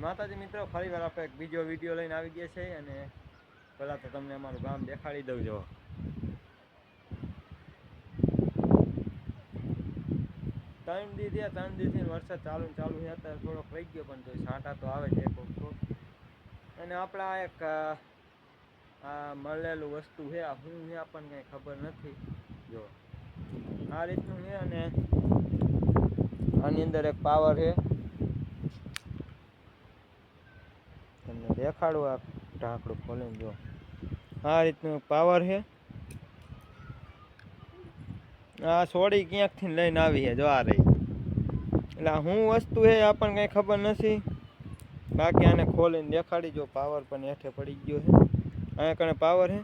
માતાજી મિત્રો, ફરી વાર આપણે એક બીજો વીડિયો લઈને આવી ગયા છે અને પહેલાં તો તમને અમારું ગામ દેખાડી દઉં જો. ત્રણ દી થયા, ત્રણ દીથી વરસાદ ચાલુ ચાલુ છે, અત્યારે થોડોક રહી ગયો પણ તો છાંટા તો આવે છે કોક અને આપણા એક આ મળેલું વસ્તુ છે, આ શું છે, આપણને કંઈ ખબર નથી. જો, આ રીતનું છે અને આની અંદર એક પાવર છે. તમને દેખાડું આ ઢાંકડું ખોલીને જો. આ રીતનું પાવર છે. આ સોડી ક્યાંકથી લઈને આવી છે, જો આ રહી. એટલે શું વસ્તુ છે આપણને કંઈ ખબર નથી. બાકી આને ખોલીને દેખાડી જો, પાવર પણ હેઠે પડી ગયો છે. અહીંયા કણે પાવર છે.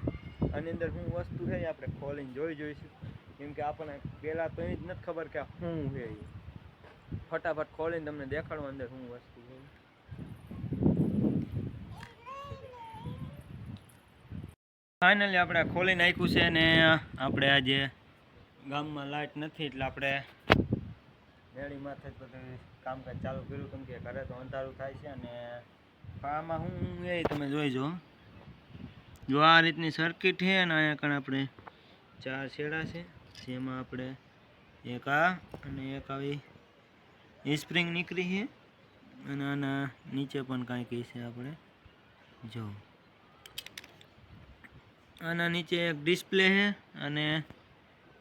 આની અંદર શું વસ્તુ છે આપણે ખોલીને જોઈ જોઈશું. કેમ કે આપણને પહેલાં તો એ જ નથી ખબર કે શું છે એ. ફટાફટ ખોલીને તમને દેખાડું અંદર શું વસ્તુ છે ઈ. ફાઇનલી આપણે ખોલી નાખ્યું છે ને આપણે આજે ગામમાં લાઇટ નથી, એટલે આપણે રેડી માથે જ બધું કામકાજ ચાલુ કર્યું, કેમ કે ઘરે તો અંધારું થાય છે અને આમાં હું એ તમે જોઈ જો આ રીતની સર્કિટ છે અને અહીંયા કણ આપણે ચાર છેડા છે, જેમાં આપણે એક આ અને એક આવી ઇસ્પ્રિંગ સ્પ્રિંગ નીકળી છે અને આના નીચે પણ કાંઈક છે આપણે. જો. આના નીચે એક ડિસ્પ્લે છે અને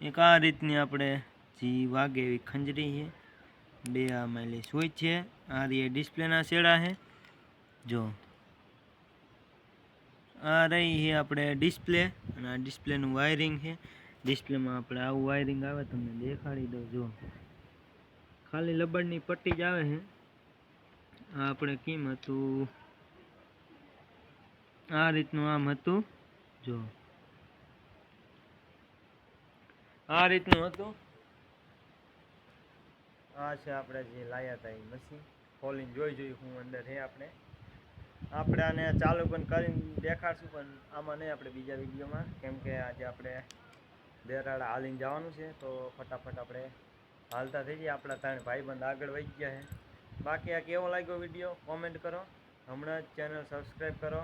એક આ રીતની આપણે જી વાગે એવી ખંજરી છે. બે આ માઇલી સ્વિચ છે, આ રહી ડિસ્પ્લેના શેડા છે. જો. આ રહી છે આપણે ડિસ્પ્લે અને આ ડિસ્પ્લેનું વાયરિંગ છે. ડિસ્પ્લેમાં આપણે આવું વાયરિંગ આવે તમને દેખાડી દઉં, જો. ખાલી લબડની પટ્ટી જ આવે છે. આ આપણે કેમ હતું? આ રીતનું આમ હતું. જો. આ રીતનું હતું. આ છે આપણે જે લાયા હતા એ મશીન ખોલીને જોઈ જોઈ હું અંદર હે આપણે. આપણે આને ચાલુ પણ કરીને દેખાડશું, પણ આમાં નહીં આપણે બીજા વિડીયોમાં. કેમ કે આજે આપણે બેરાડા હાલીને જવાનું છે, તો ફટાફટ આપણે હાલતા થઈ જઈએ. આપણા ત્રણ ભાઈબંધ આગળ વહી ગયા છે. બાકી આ કેવો લાગ્યો વીડિયો? કોમેન્ટ કરો. હમણાં જ ચેનલ સબસ્ક્રાઈબ કરો.